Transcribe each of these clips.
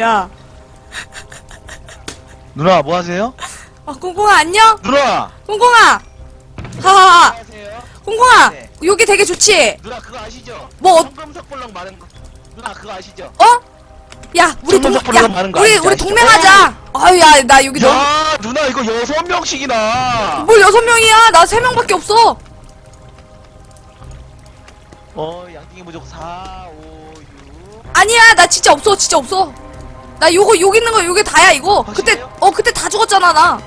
야, 누나 뭐 하세요? 아, 꽁꽁아 안녕? 누나. 꽁꽁아! 하하하! 꽁꽁아! 네. 여기 되게 좋지? 누나 그거 아시죠? 뭐, 어? 성금석 볼록 마른 거. 누나 그거 아시죠? 어? 야, 우리 동, 야, 많은 거 우리, 우리? 동맹하자! 아유, 야, 나 여기 너무, 야 누나 이거 여섯 명씩이나. 뭘 여섯 명이야? 나 세 명밖에 없어! 어 양띵이 무조건 4, 5, 6. 아니야, 나 진짜 없어, 진짜 없어. 나 요거, 여기 있는 거, 요게 다야, 이거. 그때, 확실해요? 어, 그때 다 죽었잖아, 나.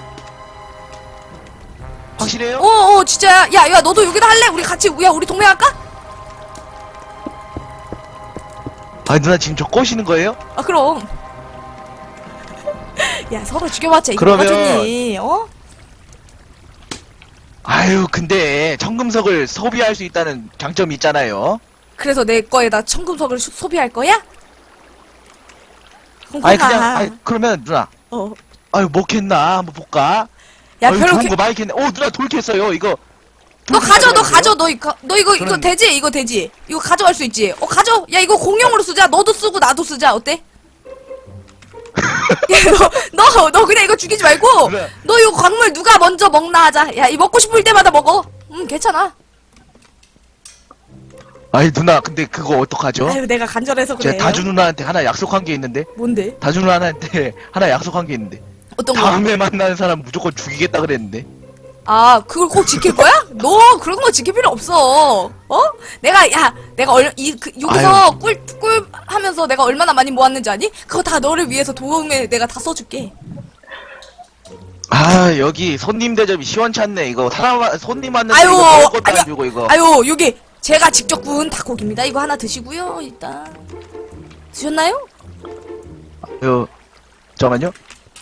확실해요? 어, 어, 진짜야. 야, 야, 너도 여기다 할래? 우리 같이, 야, 우리 동맹 할까? 아 누나 지금 저 꼬시는 거예요? 아, 그럼. 야, 서로 죽여봤자 이거 그러면- 좋니 어? 아유 근데 청금석을 소비할 수 있다는 장점이 있잖아요. 그래서 내 거에다 청금석을 수- 소비할 거야? 아니. 그냥 아니, 그러면 누나 어. 아유 뭐 캤나 한번 볼까? 야, 아유, 별로 좋은 게... 거 많이 캤네. 오 누나 돌 캤어요 이거. 너 돌 가져, 너 캤어요, 가져, 너 이거, 너 이거, 이거 저는- 되지? 이거 되지? 이거 가져갈 수 있지? 어, 가져. 야, 이거 공용으로 쓰자. 너도 쓰고 나도 쓰자. 어때? 야, 너, 너, 너 그냥 이거 죽이지 말고, 그래. 너 이거 광물 누가 먼저 먹나 하자. 야, 이 먹고 싶을 때마다 먹어. 음, 괜찮아. 아니 누나 근데 그거 어떡하죠? 아유, 내가 간절해서 그래. 제가 다주 누나한테 하나 약속한 게 있는데 뭔데? 다주 누나한테 하나 약속한 게 있는데 어떤 거? 다음에 만나는 사람 무조건 죽이겠다 그랬는데 아, 그걸 꼭 지킬 거야? 너 그런 거 지킬 필요 없어. 어? 내가 야, 내가 얼, 이 그, 여기서 꿀꿀 하면서 내가 얼마나 많이 모았는지 아니? 그거 다 너를 위해서 도움에 내가 다 써줄게. 아 여기 손님 대접이 시원찮네 이거 사람 와- 손님 왔는데 아유, 이거 먹을 것도 아니야. 안 주고 이거 아유, 여기 제가 직접 구운 닭고기입니다. 이거 하나 드시고요. 일단 드셨나요? 아유 잠깐만요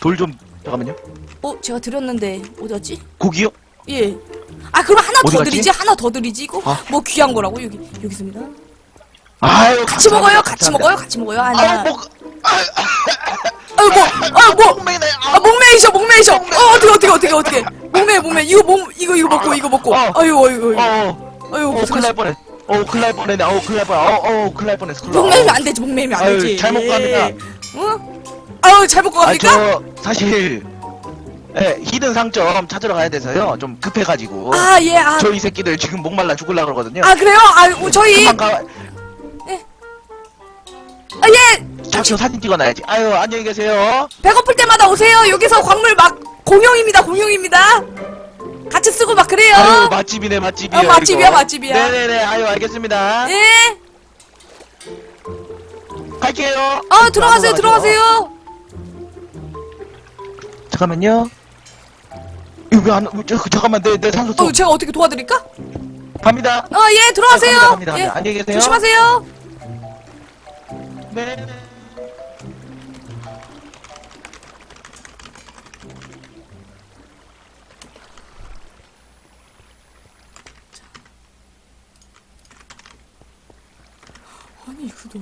돌 좀 잠깐만요 어, 제가 드렸는데 어디 갔지? 고기요? 예. 아, 그럼 하나 어디 더 갔지? 드리지? 하나 더 드리지? 이거 아. 뭐 귀한 거라고 여기 여기 있습니다. 아유 같이 감사합니다, 먹어요. 같이 감사합니다. 먹어요. 같이 먹어요. 하나. 아유 뭐 아유 뭐, 아 뭐. 아 목매이셔 목매이셔 어 어떻게 어떻게 어떻게 어떻게 목매 목매 이거 몸 이거 이거 먹고 이거 먹고 어. 아유 아유 아유 어 어 아유 어, 큰일 날 뻔해 어 큰일 날 뻔했네. 어 큰일 날 뻔해 어어 큰일 날 뻔했어. 큰일 날 목매면 안 되지 목매면 안 아유, 되지. 잘 먹고 갑니다. 어? 아유 잘 먹고 아니 갑니까? 저 사실 예 히든 상점 찾으러 가야 돼서요. 좀 급해가지고. 아예아아 저이 새끼들 지금 목말라 죽을라 그러거든요. 그래요? 아 어, 저희 금방 가. 아예! 잠시 사진 찍어놔야지. 아유 안녕히 계세요. 배고플 때마다 오세요. 여기서 광물 막 공용입니다 공용입니다 같이 쓰고 막 그래요. 아유 맛집이네 맛집이요. 어, 맛집이야, 이거. 맛집이야. 네네네 아유 알겠습니다. 예. 갈게요. 어 들어가세요 아, 들어가세요. 잠깐만요. 이거 왜안 저, 잠깐만 내, 내 산소 좀. 어 제가 어떻게 도와드릴까? 갑니다. 어 예 들어가세요. 아, 갑니다, 갑니다, 예 갑니다. 안녕히 계세요. 조심하세요. 네아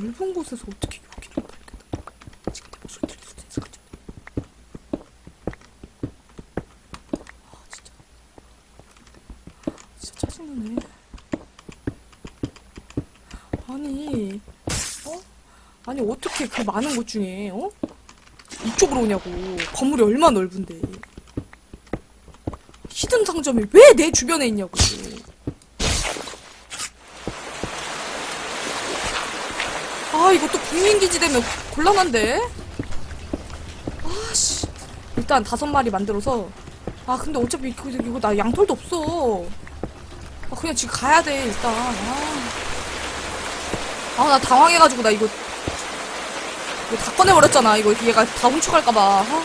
넓은 곳에서 어떻게 여기를 발견해? 지금 내 목소리 들릴 수도 있어 그죠? 아 진짜 진짜 짜증나네 아니 어? 아니 어떻게 그 많은 곳 중에 어? 이쪽으로 오냐고 건물이 얼마나 넓은데 히든 상점이 왜 내 주변에 있냐고 아 이것도 국민기지 되면 곤란한데? 아씨. 일단 다섯 마리 만들어서. 아 근데 어차피 이거, 이거 나 양털도 없어. 아 그냥 지금 가야 돼 일단. 아나 당황해가지고 나 이거. 이거 다 꺼내버렸잖아. 이거 얘가 다 훔쳐갈까봐. 아.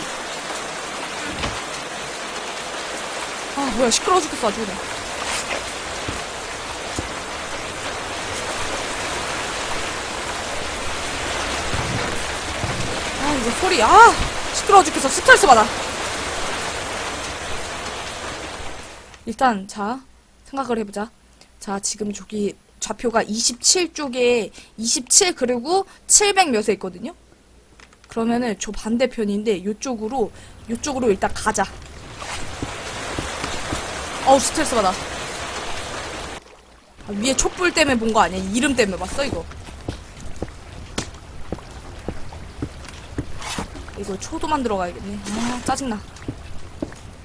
아 뭐야 시끄러워 죽겠어 아주 그냥 이거 소리 아 시끄러워 죽겠어. 스트레스 받아. 일단 자 생각을 해보자. 자 지금 저기 좌표가 27쪽에 27 그리고 700 몇에 있거든요? 그러면은 저 반대편인데 요쪽으로 요쪽으로 일단 가자. 어우 스트레스 받아. 아, 위에 촛불 때문에 본 거 아니야? 이름 때문에 봤어 이거 이거 초도 만들어 가야겠네. 아, 짜증나.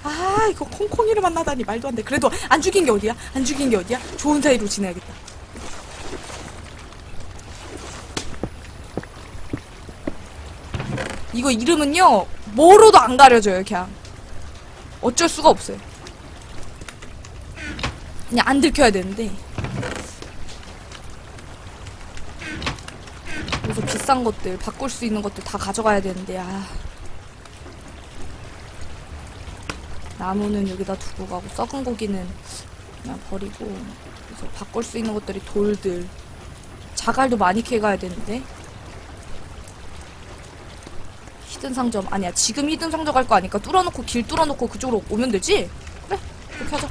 아, 이거 콩콩이를 만나다니 말도 안 돼. 그래도 안 죽인 게 어디야? 안 죽인 게 어디야? 좋은 사이로 지내야겠다. 이거 이름은요, 뭐로도 안 가려져요, 그냥. 어쩔 수가 없어요. 그냥 안 들켜야 되는데. 그래서 비싼 것들, 바꿀 수 있는 것들 다 가져가야 되는데, 아. 나무는 여기다 두고 가고, 썩은 고기는 그냥 버리고, 그래서 바꿀 수 있는 것들이 돌들. 자갈도 많이 캐가야 되는데. 히든 상점. 아니야, 지금 히든 상점 갈 거 아니까 뚫어놓고, 길 뚫어놓고 그쪽으로 오면 되지? 그래, 그렇게 하자.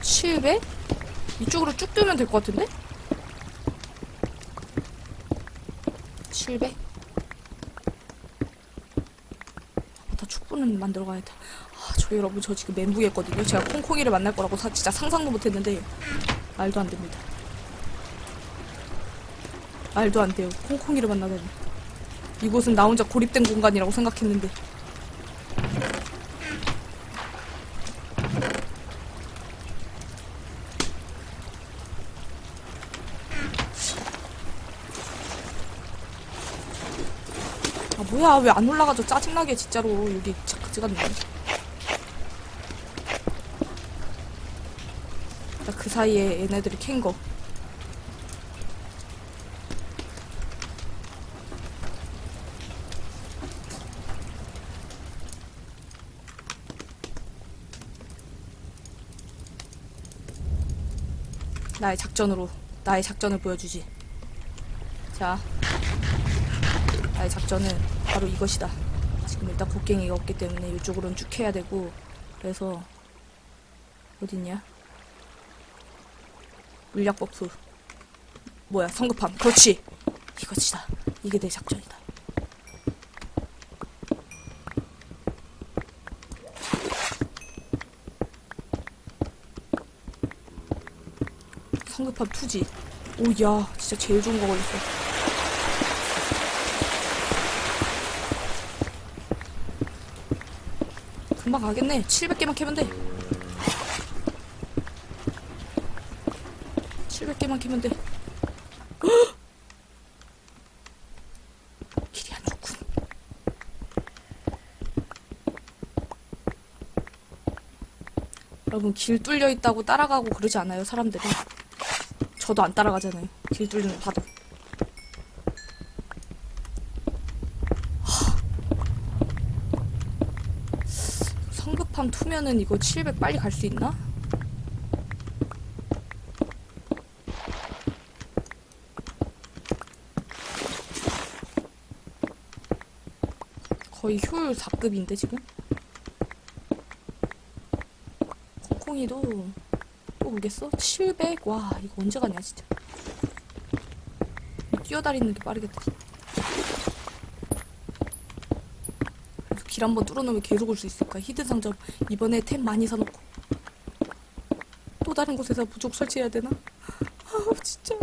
칠백? 이쪽으로 쭉 뜨면 될 것 같은데? 700? 다 축구는 만들어 가야겠다. 아, 저 여러분, 저 지금 멘붕 했거든요. 제가 콩콩이를 만날 거라고 사, 진짜 상상도 못 했는데, 말도 안 됩니다. 말도 안 돼요. 콩콩이를 만나다니. 이곳은 나 혼자 고립된 공간이라고 생각했는데. 야? 왜 안 올라가죠? 짜증나게 진짜로 여기 나그 사이에 얘네들이 캔거. 나의 작전으로 나의 작전을 보여주지. 자. 나의 작전은 바로 이것이다. 지금 일단 곡괭이가 없기 때문에 이쪽으로는 쭉 해야 되고 그래서 어딨냐? 물약 버프 뭐야 성급함. 그렇지. 이것이다. 이게 내 작전이다. 성급함 투지. 오야 진짜 제일 좋은 거 걸렸어 금방 가겠네. 700개만 캐면 돼. 700개만 캐면 돼. 여러분, 길 뚫려 있다고 따라가고 그러지 않아요, 사람들이. 저도 안 따라가잖아요. 길 뚫리는 거 봐도. 성급함 투면은 이거 700 빨리 갈 수 있나? 거의 효율 4급인데 지금? 콩콩이도 또 오겠어? 700? 와 이거 언제 가냐 진짜 뛰어다니는 게 빠르겠다 그래서 길 한번 뚫어놓으면 올수 있을까? 히든 상점 이번에 템 많이 사놓고 또 다른 곳에서 부족 설치해야 되나? 아 진짜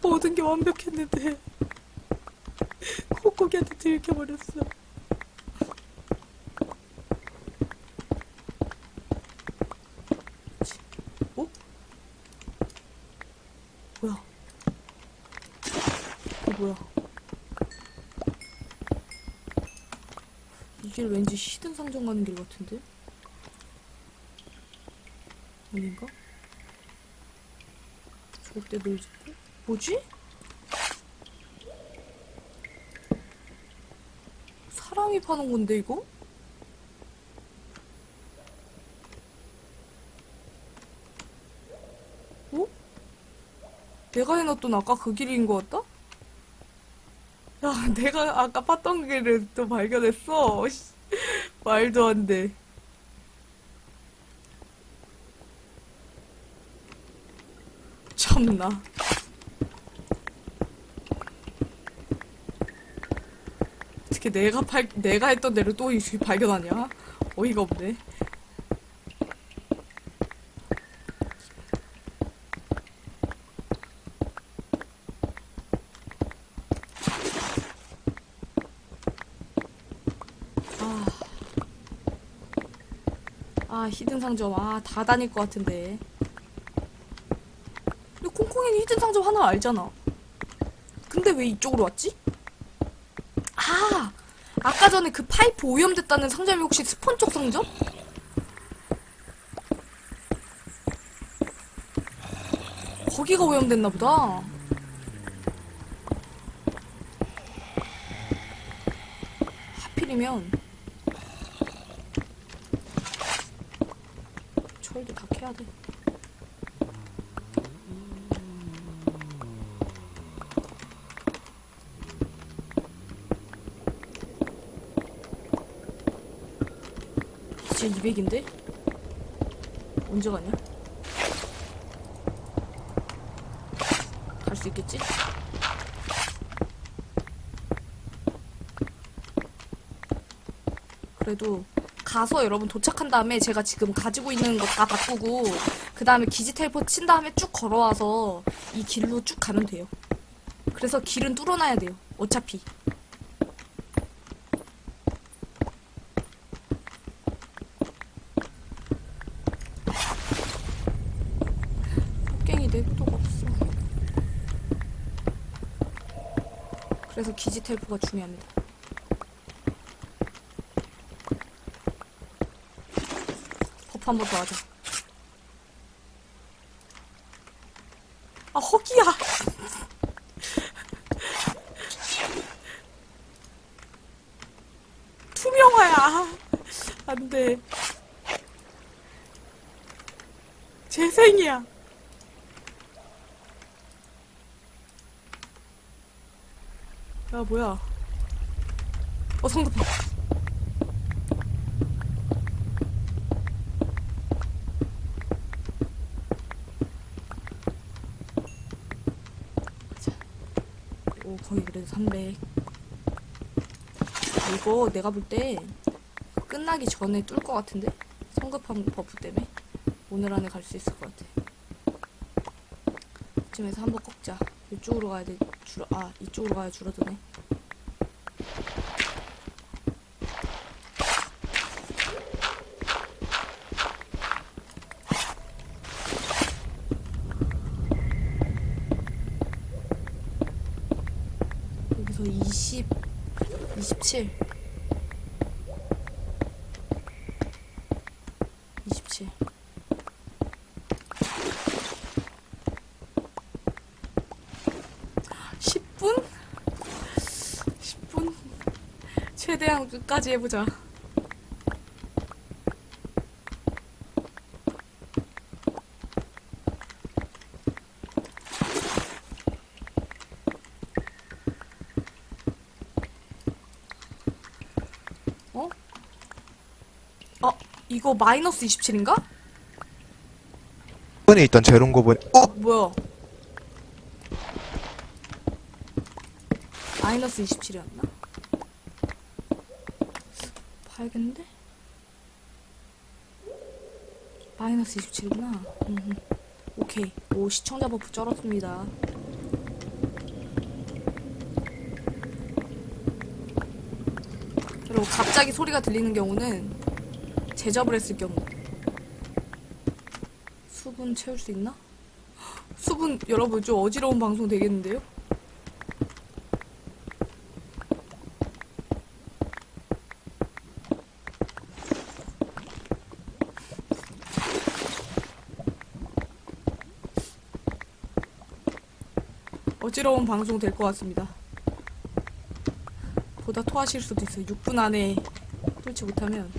모든 게 완벽했는데 콧고기한테 들켜버렸어 어? 뭐야 이거 뭐야 이 길 왠지 히든 상점 가는 길 같은데? 아닌가? 절대 놀지 어? 뭐지? 사람이 파는 건데 이거? 어? 내가 해놨던 아까 그 길인 것 같다? 야, 내가 아까 봤던 길을 또 발견했어. 씨, 말도 안 돼. 참나. 어떻게 내가 발, 내가 했던 대로 또 이렇게 발견하냐? 어이가 없네. 아 히든 상점 아다 다닐 것 같은데 근데 콩콩이는 히든 상점 하나 알잖아 근데 왜 이쪽으로 왔지? 아 아까 전에 그 파이프 오염됐다는 상점이 혹시 스폰 쪽 상점? 거기가 오염됐나 보다 하필이면 철도 다 캐야 돼. 이제 200인데? 언제 가냐? 갈 수 있겠지? 그래도 가서 여러분 도착한 다음에 제가 지금 가지고 있는 거다 바꾸고 그 다음에 기지 텔포 친 다음에 쭉 걸어와서 이 길로 쭉 가면 돼요. 그래서 길은 뚫어놔야 돼요. 어차피. 폭갱이 내구도가 없어. 그래서 기지 텔포가 중요합니다. 버프 한 번 더 하자. 아, 허기야! 투명화야. 안 돼. 재생이야. 야, 뭐야. 어, 성급 해. 오 거기 그래도 300 이거 내가 볼 때 끝나기 전에 뚫을 것 같은데? 성급한 버프 때문에? 오늘 안에 갈 수 있을 것 같아. 이쯤에서 한번 꺾자. 이쪽으로 가야 돼. 줄어 아 이쪽으로 가야 줄어드네 여기서 20 27 27 10분? 10분? 최대한 끝까지 해보자. 어? 어, 이거 마이너스 27인가? 번에 있던 제롬고 보니 어? 뭐야? 마이너스 27이었나? 봐야겠는데? 마이너스 27이구나. 음, 오케이. 오, 시청자 버프 쩔었습니다. 그리고 갑자기 소리가 들리는 경우는 제접을 했을 경우. 수분 채울 수 있나? 수분 여러분 좀 어지러운 방송 되겠는데요? 어지러운 방송 될 것 같습니다. 보다 토하실 수도 있어요. 6분 안에 뚫지 못하면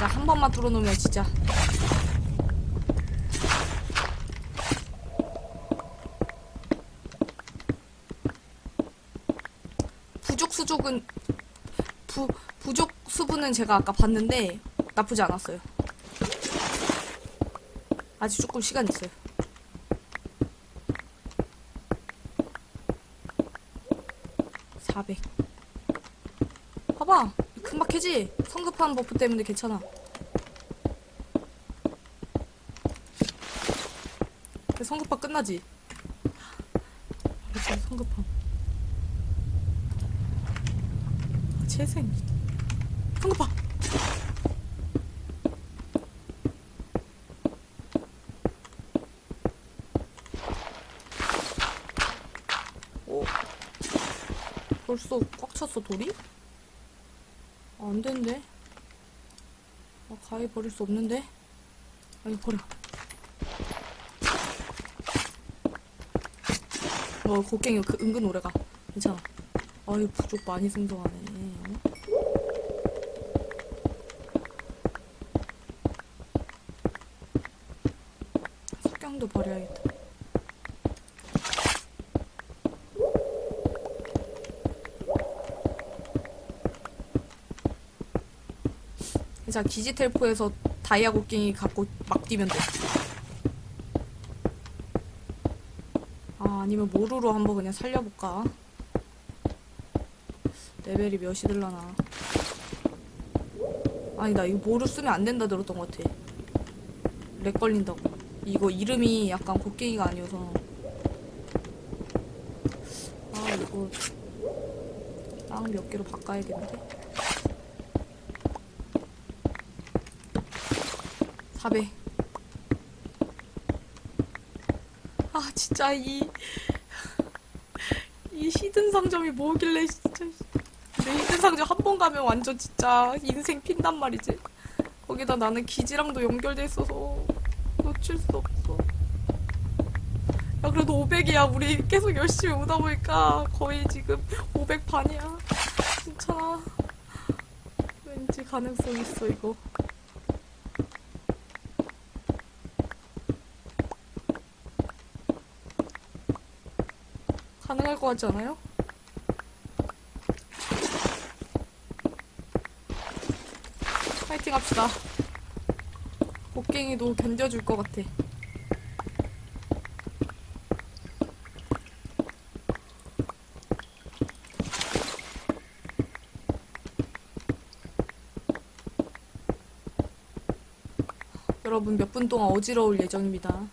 진짜 한 번만 뚫어놓으면 진짜 부족 수족은 부 부족 수분은 제가 아까 봤는데 나쁘지 않았어요. 아직 조금 시간 있어요. (400) 봐봐 캐지 성급한 버프 때문에 괜찮아 성급파 끝나지 알았어 성급함 아, 재생 성급파. 오. 벌써 꽉 찼어, 돌이? 아, 안 되는데. 아, 가위 버릴 수 없는데. 아, 이거 버려. 어, 곡괭이 그 은근 오래가. 괜찮아. 아유, 부족 많이 생성하네. 석양도 버려야겠다. 자, 기지텔포에서 다이아 곡괭이 갖고 막 뛰면 돼. 아, 아니면 모루로 한번 그냥 살려볼까? 레벨이 몇이 들라나. 아니다, 이거 모루 쓰면 안 된다 들었던 것 같아. 렉 걸린다고. 이거 이름이 약간 곡괭이가 아니어서. 아, 이거 땅 몇 개로 바꿔야겠는데? 4배. 아, 진짜 이, 이 히든 상점이 뭐길래 진짜. 내 히든 상점 한 번 가면 완전 진짜 인생 핀단 말이지. 거기다 나는 기지랑도 연결돼 있어서 놓칠 수 없어. 야, 그래도 500이야. 우리 계속 열심히 오다 보니까 거의 지금 500 반이야. 괜찮아. 왠지 가능성 있어, 이거. 가능할 것 같지 않아요? 파이팅 합시다. 곡괭이도 견뎌줄 것 같아. 여러분 몇 분 동안 어지러울 예정입니다.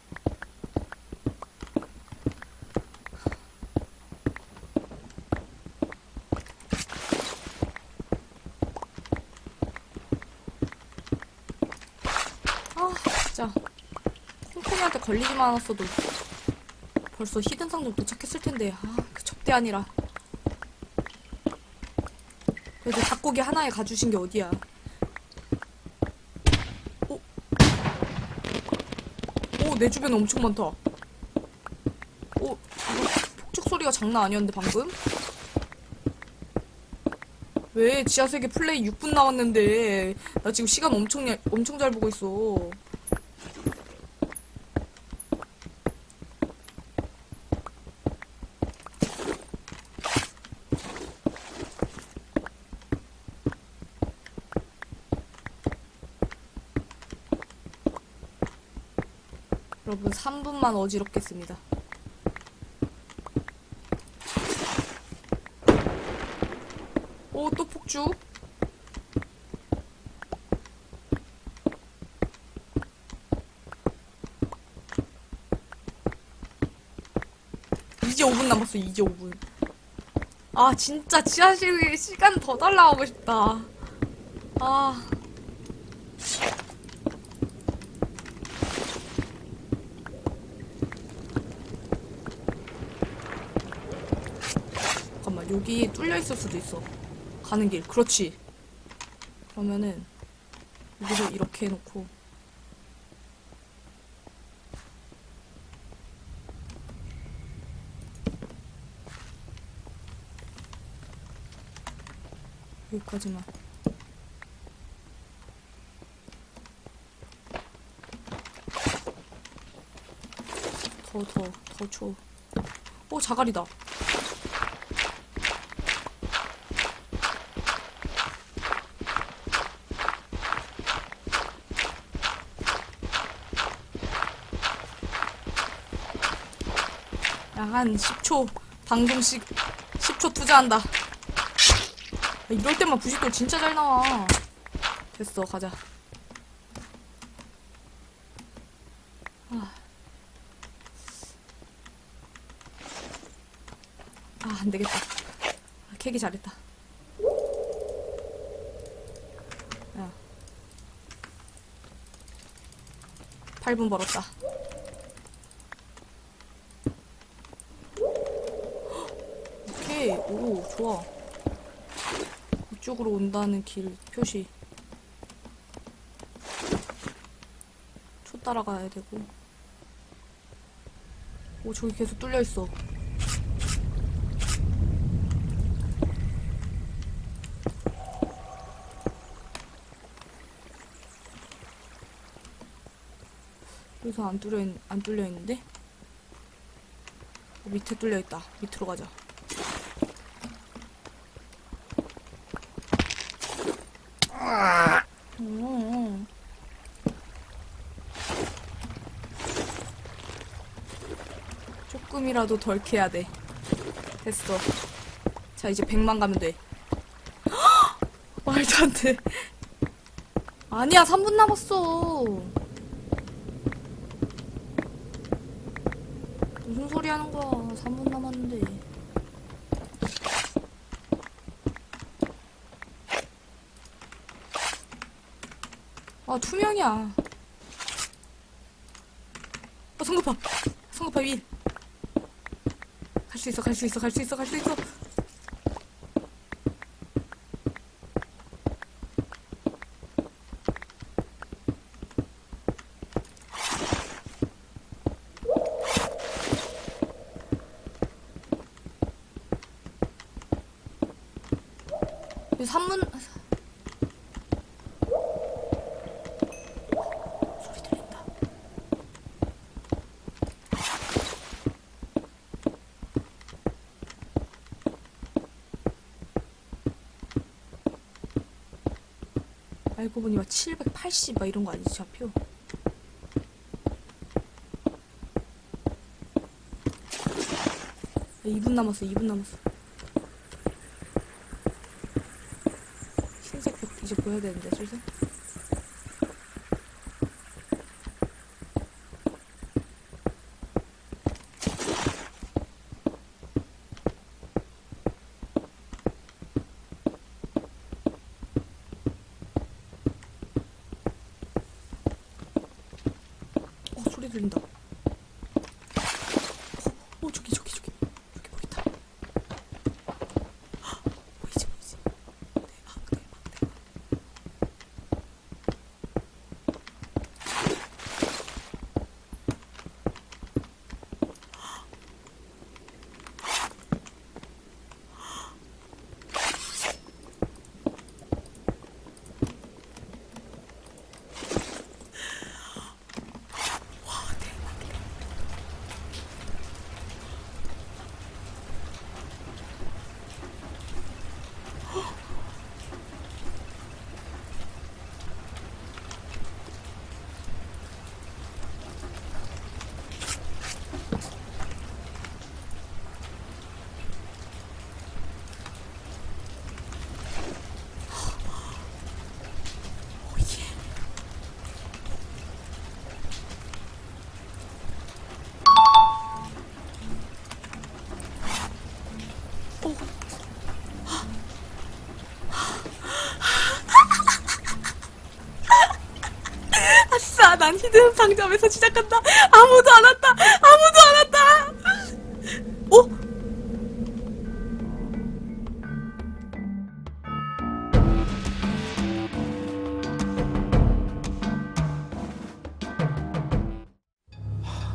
아 진짜 콩콩이한테 걸리지만 않았어도 벌써 히든 상점 도착했을 텐데 아 그 접대 아니라 그래도 닭고기 하나에 가주신 게 어디야 오? 오 내 주변에 엄청 많다 오 이거 폭죽 소리가 장난 아니었는데 방금 왜 지하세계 플레이 6분 남았는데 나 지금 시간 엄청 야- 엄청 잘 보고 있어. 여러분 3분만 어지럽겠습니다. 오 또 폭죽. 이제 5분 남았어, 이제 5분. 아, 진짜 지하실 시간 더 달라가고 싶다. 아. 여기 뚫려 있을 수도 있어. 가는 길. 그렇지. 그러면은, 여기서 이렇게 해놓고. 여기까지만. 더, 더, 더 줘. 오, 자갈이다. 한 10초, 방송식 10초 투자한다. 야, 이럴 때만 부식돌 진짜 잘 나와. 됐어, 가자. 아, 아, 안 되겠다. 아, 캐기 잘했다. 야. 8분 벌었다. 오케이, 오, 좋아. 이쪽으로 온다는 길 표시. 초 따라가야 되고. 오, 저기 계속 뚫려 있어. 여기서 안 뚫려, 있, 안 뚫려 있는데? 어, 밑에 뚫려 있다. 밑으로 가자. 100만이라도 덜 캐야 돼. 됐어. 자, 이제 100만 가면 돼. 말도 안 돼. 아니야, 3분 남았어. 무슨 소리 하는 거야. 3분 남았는데. 아, 투명이야. 아, 성급함. 성급함 1. 수 있어, 갈 수 있어, 갈 수 있어, 갈 수 있어. 알고 보니 막 780 막 이런 거 아니지 좌표? 야, 2분 남았어 2분 남았어 흰색 벽 이제 보여야 되는데 슬슬 어 소리 들린다 어, 어 저기 저기 저기 저기 보인다 헉, 보이지 보이지 대박 대박 대박 오예 오. 아싸, 난 히든 상점에서 시작한다. 아무도 안 왔다. 아무도 안 왔다. 어?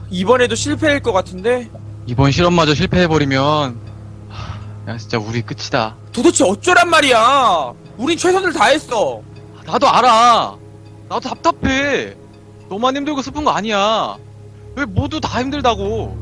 이번에도 실패일 것 같은데 이번 실험마저 실패해버리면 하, 야 진짜 우리 끝이다 도대체 어쩌란 말이야 우린 최선을 다했어 나도 알아 나도 답답해 너만 힘들고 슬픈 거 아니야. 왜 모두 다 힘들다고